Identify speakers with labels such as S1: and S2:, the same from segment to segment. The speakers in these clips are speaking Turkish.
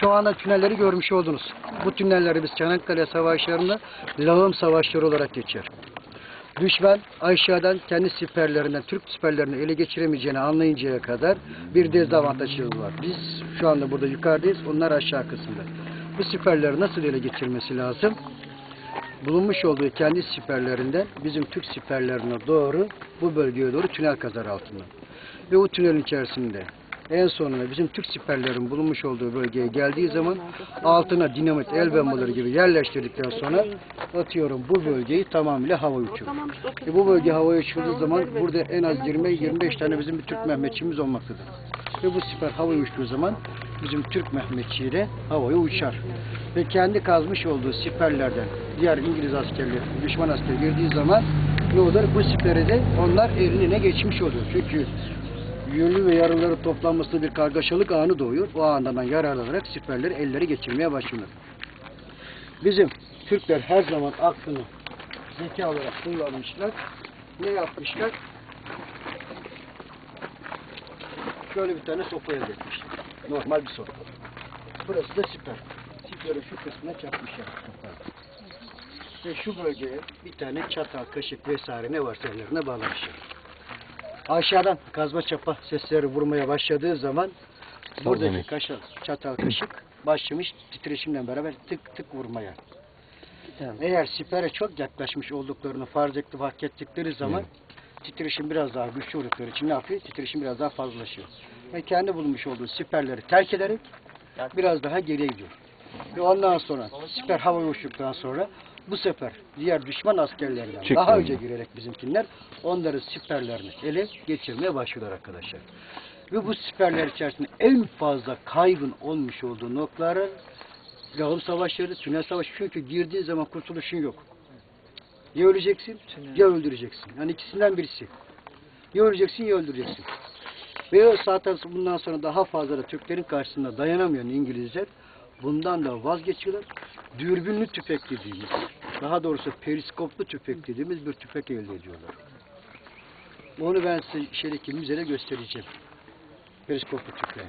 S1: Şu anda tünelleri görmüş oldunuz. Bu tünelleri biz Çanakkale Savaşları'nda lağım savaşları olarak geçer. Düşman aşağıdan kendi siperlerinden, Türk siperlerini ele geçiremeyeceğini anlayıncaya kadar bir dezavantajı var. Biz şu anda burada yukarıdayız, onlar aşağı kısımda. Bu siperleri nasıl ele geçirmesi lazım? Bulunmuş olduğu kendi siperlerinden bizim Türk siperlerine doğru bu bölgeye doğru tünel kazar altından. Ve o tünelin içerisinde en sonunda bizim Türk siperlerin bulunmuş olduğu bölgeye geldiği zaman altına dinamit, el bombaları gibi yerleştirdikten sonra atıyorum bu bölgeyi tamamıyla hava uçuyor. E bu bölge havaya uçulduğu zaman burada en az 20-25 tane bizim bir Türk Mehmetçiğimiz olmaktadır. Ve bu siper havaya uçtuğu zaman bizim Türk Mehmetçiği de havaya uçar. Ve kendi kazmış olduğu siperlerden diğer İngiliz askerleri, düşman asker girdiği zaman ne olur? Bu siperi de onlar eline geçmiş oluyor. Çünkü yönlü ve yarıları toplanmasında bir kargaşalık anı doğuyor. O andan yararlanarak siperleri elleri geçirmeye başlıyor. Bizim Türkler her zaman aklını zeka olarak kullanmışlar. Ne yapmışlar? Şöyle bir tane sopa elde etmişler. Normal bir sopa. Burası da siper. Siperin şu kısmına çakmışlar. Ve şu bölgeye bir tane çatal, kaşık vesaire ne varsa ellerine bağlamışlar. Aşağıdan kazma çapa sesleri vurmaya başladığı zaman buradaki
S2: demek.
S1: kaşık, çatal kaşık başlamış titreşimle beraber tık tık vurmaya. Eğer sipere çok yaklaşmış olduklarını farz etti, fark ettikleri zaman titreşim biraz daha güçlü oldukları için ne yapıyor? Titreşim biraz daha fazlalaşıyor. Ve kendi bulmuş olduğu siperleri terk ederek biraz daha geriye gidiyor. Ve ondan sonra siper havaya uçtuktan sonra bu sefer diğer düşman askerlerinden
S2: Çıktı.
S1: daha önce girerek bizimkinler onların siperlerini ele geçirmeye başlıyorlar arkadaşlar. Ve bu siperler içerisinde en fazla kaybın olmuş olduğu noktaları lağım savaşları, tünel savaşı çünkü girdiği zaman kurtuluşun yok. Ya öleceksin ya öldüreceksin. Yani ikisinden birisi. Ya öleceksin ya öldüreceksin. Ve zaten bundan sonra daha fazla da Türklerin karşısında dayanamayan İngilizler bundan da vazgeçiyorlar. Dürbünlü tüfek dediğimiz, daha doğrusu periskoplu tüfek dediğimiz bir tüfek elde ediyorlar. Onu ben size şeydeki müzede göstereceğim. Periskoplu tüfeği.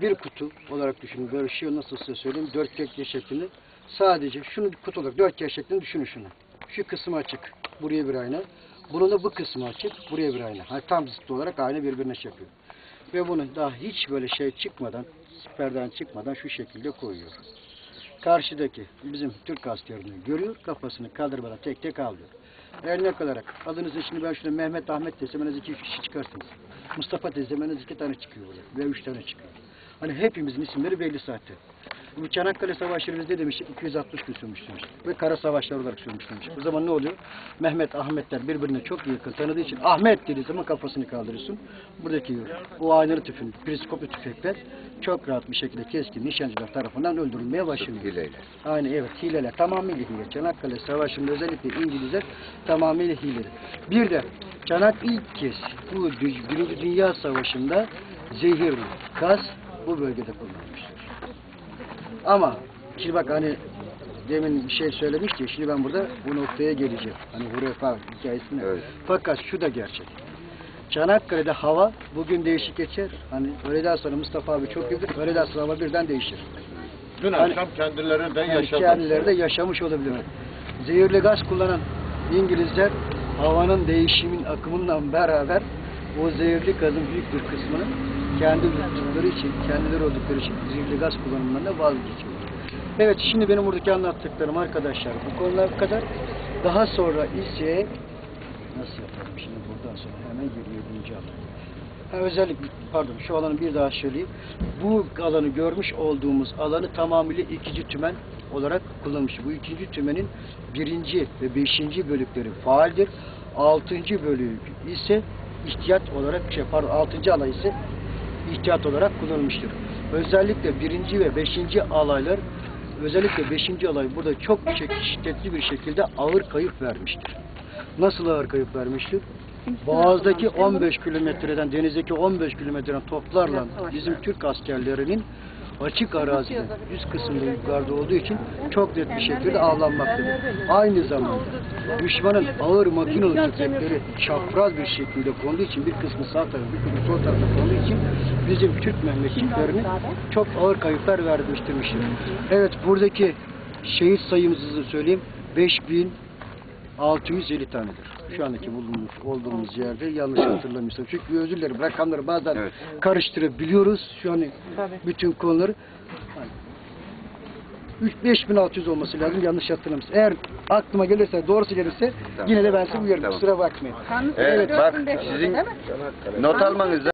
S1: Bir kutu olarak düşünün. Böyle şey nasıl size söyleyeyim. Dörtgen şeklinde. Sadece şunu kutu olarak dörtgen şeklinde düşünün şunu. Şu kısmı açık. Buraya bir ayna. Bunun da bu kısmı açık. Buraya bir ayna. Hani tam zıt olarak ayna birbirine şey yapıyor. Ve bunu daha hiç böyle şey çıkmadan, siperden çıkmadan şu şekilde koyuyor. Karşıdaki bizim Türk askerini görüyor, kafasını kaldırmadan tek tek alıyor. Örnek olarak adınızı şimdi ben şuna Mehmet Ahmet desem iki kişi çıkarsınız. Mustafa desem iki tane çıkıyor böyle. Ve üç tane çıkıyor. Hani hepimizin isimleri belli zaten. Bu Çanakkale Savaşları biz ne demiştik? 260 gün sürmüş demiştik. Ve kara savaşlar olarak sürmüş demiştik. O zaman ne oluyor? Mehmet, Ahmetler birbirine çok yakın tanıdığı için Ahmet dediği zaman kafasını kaldırıyorsun. Buradaki o aynalı tüfün, periskoplu tüfekler çok rahat bir şekilde keskin nişancılar tarafından öldürülmeye başlıyor.
S2: Hileyle.
S1: Aynen evet hileler tamamıyla hile. Çanakkale Savaşı'nda özellikle İngilizler tamamıyla hileli. Bir de Çanak ilk kez bu Birinci Dünya Savaşı'nda zehirli gaz bu bölgede kullanılmıştır. Ama şimdi bak hani demin bir şey söylemişti. Şimdi ben burada bu noktaya geleceğim. Hani Hurefa hikayesine.
S2: Evet.
S1: Fakat şu da gerçek. Çanakkale'de hava bugün değişik geçer. Hani öğleden sonra Mustafa abi çok bilir. Öğleden sonra hava birden değişir.
S3: Dün
S1: Hani-
S3: akşam kendileri de
S1: Yani
S3: yaşadı.
S1: kendileri de yaşamış olabilir. Zehirli gaz kullanan İngilizler havanın değişimin akımından beraber o zehirli gazın büyük bir kısmını kendi tuttukları için, kendileri oldukları için zehirli gaz kullanımlarına vazgeçiyorlar. Evet şimdi benim buradaki anlattıklarım arkadaşlar bu konular kadar. Daha sonra ise nasıl yapalım şimdi buradan sonra hemen geriye birinci alan. Ha, özellik pardon şu alanı bir daha söyleyeyim. Bu alanı görmüş olduğumuz alanı tamamıyla ikinci tümen olarak kullanmış. Bu ikinci tümenin birinci ve beşinci bölükleri faaldir. Altıncı bölüğü ise ihtiyat olarak şey pardon altıncı alay ise ihtiyat olarak kullanılmıştır. Özellikle birinci ve beşinci alaylar özellikle beşinci alay burada çok şi- şiddetli bir şekilde ağır kayıp vermiştir. Nasıl ağır kayıp vermiştir? Boğaz'daki 15 kilometreden, denizdeki 15 kilometreden toplarla bizim Türk askerlerinin açık arazide yüz kısmında yukarıda olduğu için çok net bir şekilde avlanmaktadır. Aynı zamanda düşmanın ağır makinalı tüfekleri çapraz bir şekilde konduğu için bir kısmı sağ tarafı bir kısmı sol tarafı konduğu için bizim Türk memleketlerinin çok ağır kayıplar vermiştirmiştir. Evet buradaki şehit sayımızı söyleyeyim. 5000 650 tanedir. Şu andaki bulunmuş olduğumuz yerde yanlış hatırlamıyorsam. Çünkü özür dilerim rakamları bazen
S2: evet.
S1: karıştırabiliyoruz. Şu an Tabii. bütün konuları 3-5600 olması lazım yanlış hatırlamıyorsam. Eğer aklıma gelirse doğrusu gelirse
S2: tamam.
S1: yine de ben size uyarım.
S2: Tamam.
S1: Kusura bakmayın.
S2: Kanlı evet bak sizin not almanızda